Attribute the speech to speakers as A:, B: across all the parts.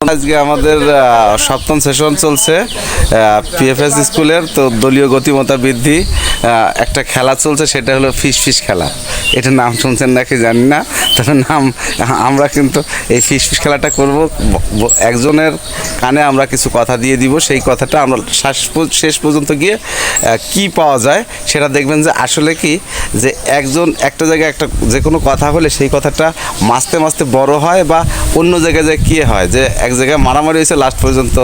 A: আজকে আমাদের সপ্তম সেশন চলছে। পিএফএস স্কুলের, তো দলীয় গতিমতা বৃদ্ধি একটা খেলা চলছে, সেটা হলো ফিস ফিস খেলা। এটা নাম শুনছেন নাকি জানি না। আমরা কিন্তু এই ফিশ ফিশ খেলাটা করব। একজনের কানে আমরা কিছু কথা দিয়ে দিব, সেই কথাটা আমরা শেষ শেষ পর্যন্ত গিয়ে কি পাওয়া যায় সেটা দেখবেন যে আসলে কি, যে একজন একটা জায়গায় একটা যে কোনো কথা হলে সেই কথাটা মাসতে মাসতে বড় হয় বা অন্য জায়গায় যায় কী হয়, যে এক জায়গায় মারামারি হয়েছে লাস্ট পর্যন্ত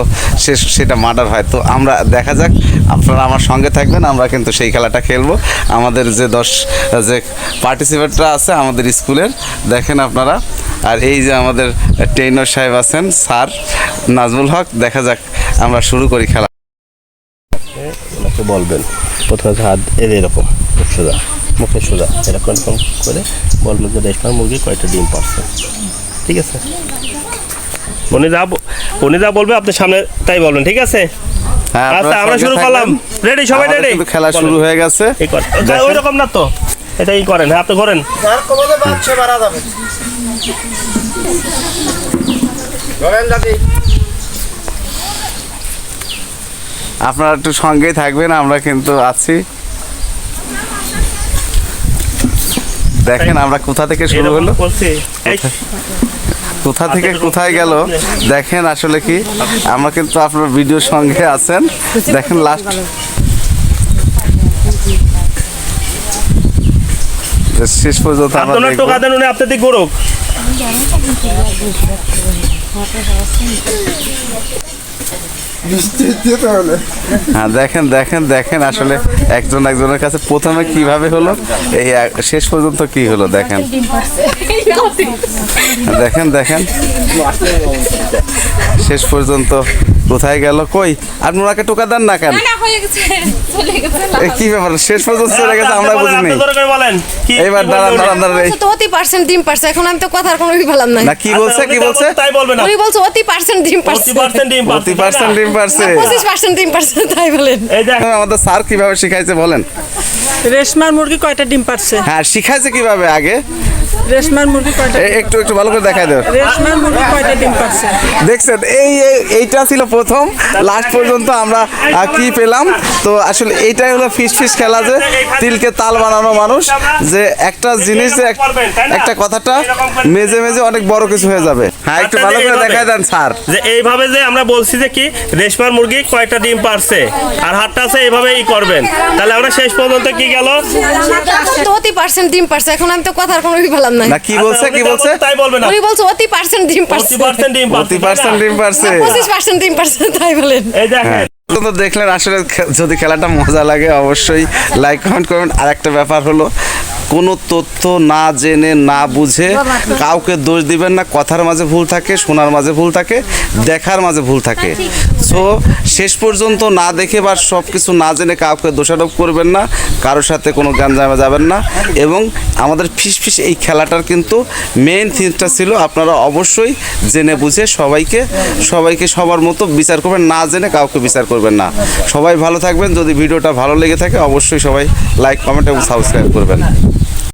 A: শেষ সেটা মার্ডার হয়। তো আমরা দেখা যাক আপনারা আমার সঙ্গে থাকবেন, আমরা কিন্তু সেই খেলাটা খেলব। আমাদের যে দশ, যে পার্টিসিপেটরা আছে আমাদের স্কুলের, দেখেন আপনারা। আর এই যে আমাদের ট্রেনার সাহেব আছেন, স্যার নাজমুল হক, দেখা যাক আমরা শুরু করি খেলা।
B: বলবেন, প্রথমে হাত এর এরকম সোজা, মুখে সোজা এরকম করে বলবেন যে রেশমার মুরগি কয়টা ডিম পারছে। ঠিক আছে? উনি যা উনি যা বলবে আপনি সামনে তাই বলবেন, ঠিক আছে? আচ্ছা আমরা শুরু করলাম। রেডি সবাই রেডি
A: খেলা শুরু হয়ে গেছে।
B: ওই রকম না তো। এটাই করেন হ্যাঁ আপনি করেন
C: যার কমাতে পারছে বাড়া যাবে। ধরেন দাদি।
A: আপনারা একটু সঙ্গেই থাকবেন আমরা কিন্তু আছি। দেখেন আমরা কোথা থেকে শুরু হলো? কোথা থেকে কোথায় গেল? দেখেন আসলে কি? আমরা কিন্তু আপনার ভিডিওর সঙ্গে আছেন। দেখেন লাস্ট শেষ পর্যন্ত আমরা
B: টোকা দেন উনি
A: হ্যাঁ দেখেন দেখেন দেখেন আসলে একজন একজনের কাছে প্রথমে কীভাবে হলো এই শেষ পর্যন্ত কি হলো দেখেন। দেখেন দেখেন। শেষ পর্যন্ত কোথায় গেল কই? আপনি ওনাকে টোকা দেন না কেন?
D: না হয়ে গেছে চলে গেছে
A: এ কি ব্যাপার? শেষ পর্যন্ত চলে গেছে আমরা এইবার
B: কি বলবে
A: দাঁড়ান? দাঁড়ান দাঁড়ান
D: তো অতি পার্সেন্ট ডিম পারছে এখন আমি তো কথার কোনো ই পেলাম না।
A: না কি বলছে কি বলছে?
B: তাই বলবেন না।
D: উনি বলছে অতি পার্সেন্ট ডিম পারছে।
B: 40% ডিম পারছে,
A: প্রতি
B: তাই না?
A: পার্সেন্ট ডিম
D: পঁচিশ পার্সেন্ট ডিম পারছে তাই বলেন।
B: এই
A: আমাদের স্যার কীভাবে শিখাইছে বলেন।
E: রেশমার মুরগি কয়টা ডিম পারছে?
A: হ্যাঁ শিখাইছে কীভাবে আগে?
E: রেশমার মুরগি কয়টা
A: একটু একটু ভালো করে দেব
E: রেশমার মুরগি কয়টা ডিম পারছে
A: দেখছেন এই এই- এইটা ছিল প্রথম। লাস্ট পর্যন্ত আমরা কি পেলাম? তো আসলে এইটাই হলো ফিস ফিস খেলা যে তিলকে তাল বানানো মানুষ যে একটা জিনিস যে একটা কথাটা মেজে মেজে অনেক বড় কিছু হয়ে যাবে। হ্যাঁ একটু ভালো করে দেখাই দেন স্যার।
B: যে এইভাবে যে আমরা বলছি যে কি রেশমার মুরগি কয়টা ডিম পারছে আর হাতটা আছে এইভাবে ই করবেন। তাহলে আমরা শেষ পর্যন্ত কি গেল?
D: তো অতি পার্সেন্ট ডিম পারছে। এখন আমি তো কথার কোনো ই পেলাম না।
A: না কি বলছে কি বলছে?
B: তাই বলবেন না।
D: উনি বলছে অতি পার্সেন্ট ডিম
B: পার্সেন্ট পার্সেন্ট ডিম
A: প্রতি পার্সেন্ট ডিম
D: পঁচিশ পার্সেন্ট ডিম তাই বলেন।
B: এই দেখেন।
A: তো দেখলেন আসলে যদি খেলাটা মজা লাগে অবশ্যই লাইক কমেন্ট করবেন আর একটা ব্যাপার হলো কোনো তথ্য না জেনে না বুঝে কাউকে দোষ দিবেন না কথার মাঝে ভুল থাকে শোনার মাঝে ভুল থাকে দেখার মাঝে ভুল থাকে। সো শেষ পর্যন্ত না দেখে বা সব কিছু না জেনে কাউকে দোষারোপ করবেন না কারোর সাথে কোনো গান জামা যাবেন না এবং আমাদের ফিস ফিস এই খেলাটার কিন্তু মেইন থিমটা ছিল আপনারা অবশ্যই জেনে বুঝে সবাইকে সবাইকে সবার মতো বিচার করবেন না জেনে কাউকে বিচার করবেন না। সবাই ভালো থাকবেন যদি ভিডিওটা ভালো লেগে থাকে অবশ্যই সবাই লাইক কমেন্ট এবং সাবস্ক্রাইব করবেন।